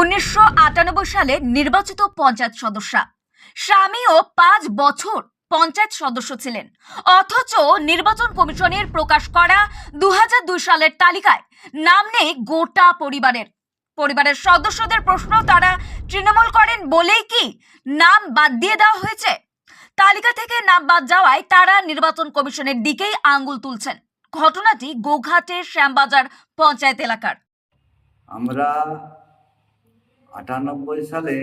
উনিশশো আটানব্বই সালে নির্বাচিত পঞ্চায়েত সদস্যা। স্বামীও পাঁচ বছর পঞ্চায়েত সদস্য ছিলেন। অথচ নির্বাচন কমিশনের প্রকাশ করা দু সালের তালিকায় নাম নেই গোটা পরিবারের। পরিবারের সদস্যদের প্রশ্ন তারা তৃণমূল করেন বলেই কি নাম বাদ দিয়ে দেওয়া হয়েছে? তালিকা থেকে নাম বাদ যাওয়ায় তারা নির্বাচন কমিশনের দিকেই আঙ্গুল তুলছেন। ঘটনাটি গোঘাটের শ্যামবাজার পঞ্চায়েত এলাকার। আমরা আটানব্বই সালে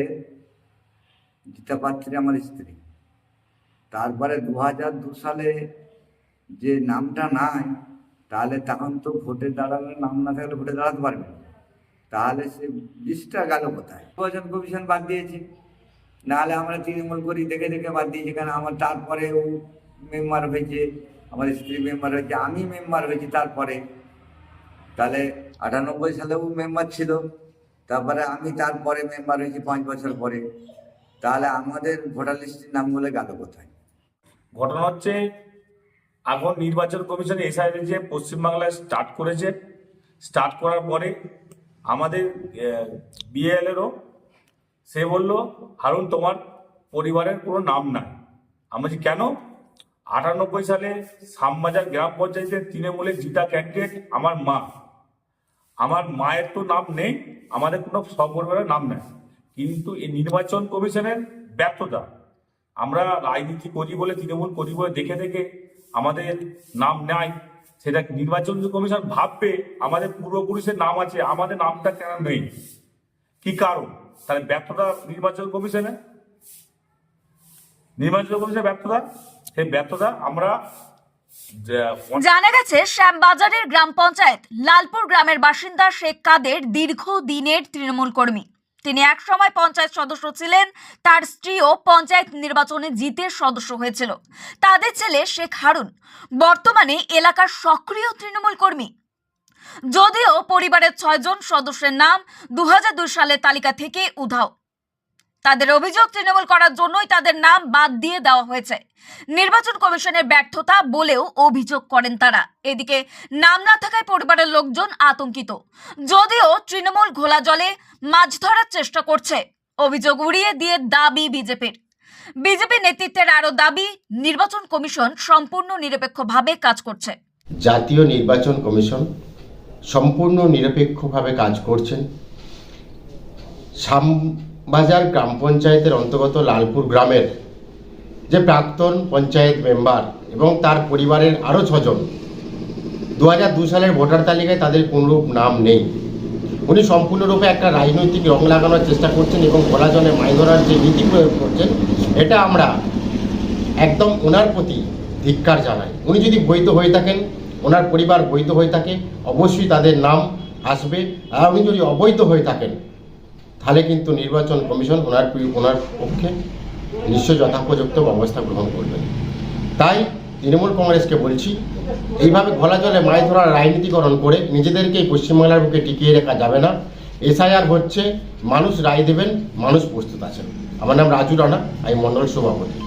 গীতা পাত্রী আমার স্ত্রী। তারপরে দু হাজার দু সালে যে নামটা নাই, তাহলে তখন তো ভোটে দাঁড়ালে নাম না থাকলে ভোটে দাঁড়াতে পারবে। তাহলে সে লিস্টটা গেল কোথায়? নির্বাচন কমিশন বাদ দিয়েছে। নাহলে আমরা তৃণমূল করি, দেখে দেখে বাদ দিয়েছি কারণ আমার তারপরে ও মেম্বার হয়েছে, আমার স্ত্রী মেম্বার হয়েছে, আমি মেম্বার হয়েছি তারপরে। তাহলে আটানব্বই সালেও মেম্বার ছিল। তারপরে আমি তারপরে মেম্বার হয়েছি পাঁচ বছর পরে। তাহলে আমাদের ভোটার লিস্টের নামগুলো গেল কোথায়? ঘটনা হচ্ছে, এখন নির্বাচন কমিশন এসআইডি যে পশ্চিমবাংলায় স্টার্ট করেছে স্টার্ট করার পরে আমাদের বিএলএরও, সে বলল, হারুন, তোমার পরিবারের কোনো নাম নাই। আমি বলছি, কেন? আটানব্বই সালে শ্যামবাজার গ্রাম পঞ্চায়েতের তৃণমূলের জিতা ক্যান্ডিডেট আমার মা। আমার মায়ের তো নাম নেই আমাদের কোনো সপরিবারের নাম নেই। কিন্তু এই নির্বাচন কমিশনের ব্যর্থতা, আমরা রাজনীতি করি বলে, তৃণমূল করি বলে দেখে দেখে আমাদের নাম নাই সেটা নির্বাচন কমিশন ভাববে, আমাদের পূর্বপুরুষের নাম আছে, আমাদের নামটা কেন নেই? কি কারণ? তাহলে ব্যর্থতা নির্বাচন কমিশনে নির্বাচন কমিশনের ব্যর্থতা? সেই ব্যর্থতা আমরা জানা গেছে, শ্যামবাজারের গ্রাম পঞ্চায়েত লালপুর গ্রামের বাসিন্দা শেখ কাদের দীর্ঘ দিনের তৃণমূল কর্মী। তিনি একসময় পঞ্চায়েত সদস্য ছিলেন, তার স্ত্রীও পঞ্চায়েত নির্বাচনে জিতে সদস্য হয়েছিল। তাদের ছেলে শেখ হারুন বর্তমানে এলাকার সক্রিয় তৃণমূল কর্মী। যদিও পরিবারের ছয়জন সদস্যের নাম দু হাজার দুই সালের তালিকা থেকে উধাও। তাদের অভিযোগ তৃণমূল করার জন্যই তাদের নাম বাদ দিয়ে দেওয়া হয়েছে। নির্বাচন কমিশনের ব্যর্থতা বলেও অভিযোগ করেন তারা। এদিকে নাম না থাকায় পরিবারের লোকজন আতঙ্কিত। যদিও তৃণমূল ঘোলা জলে মাছ ধরার চেষ্টা করছে। অভিযোগ উড়িয়ে দিয়ে দাবি বিজেপির। বিজেপি নেতৃত্বের আরও দাবি, নির্বাচন কমিশন সম্পূর্ণ নিরপেক্ষভাবে কাজ করছে। জাতীয় নির্বাচন কমিশন সম্পূর্ণ নিরপেক্ষভাবে কাজ করছেন। শ্যামবাজার গ্রাম পঞ্চায়েতের অন্তর্গত লালপুর গ্রামের যে প্রাক্তন পঞ্চায়েত মেম্বার এবং তার পরিবারের আরও ছজন, দু হাজার দু সালের ভোটার তালিকায় তাদের কোনরূপ নাম নেই। উনি সম্পূর্ণরূপে একটা রাজনৈতিক রং লাগানোর চেষ্টা করছেন এবং জলে মাছ ধরার যে নীতি প্রয়োগ করছেন, এটা আমরা একদম ওনার প্রতি ধিক্কার জানাই। উনি যদি বৈধ হয়ে থাকেন, ওনার পরিবার বৈধ হয়ে থাকে, অবশ্যই তাদের নাম আসবে। আর উনি যদি অবৈধ হয়ে থাকেন তাহলে কিন্তু নির্বাচন কমিশন ওনার ওনার পক্ষে নিশ্চয় যথাপযুক্ত ব্যবস্থা গ্রহণ করবেন। তাই তৃণমূল কংগ্রেসকে বলছি, এইভাবে ঘোলা জলে মাছ ধরার রাজনীতিকরণ করে নিজেদেরকে পশ্চিমবাংলার বুকে টিকিয়ে রাখা যাবে না। এসআইআর হচ্ছে, মানুষ রায় দেবেন, মানুষ প্রস্তুত আছেন। আমার নাম রাজু রানা, আমি মন্ডল সভাপতি।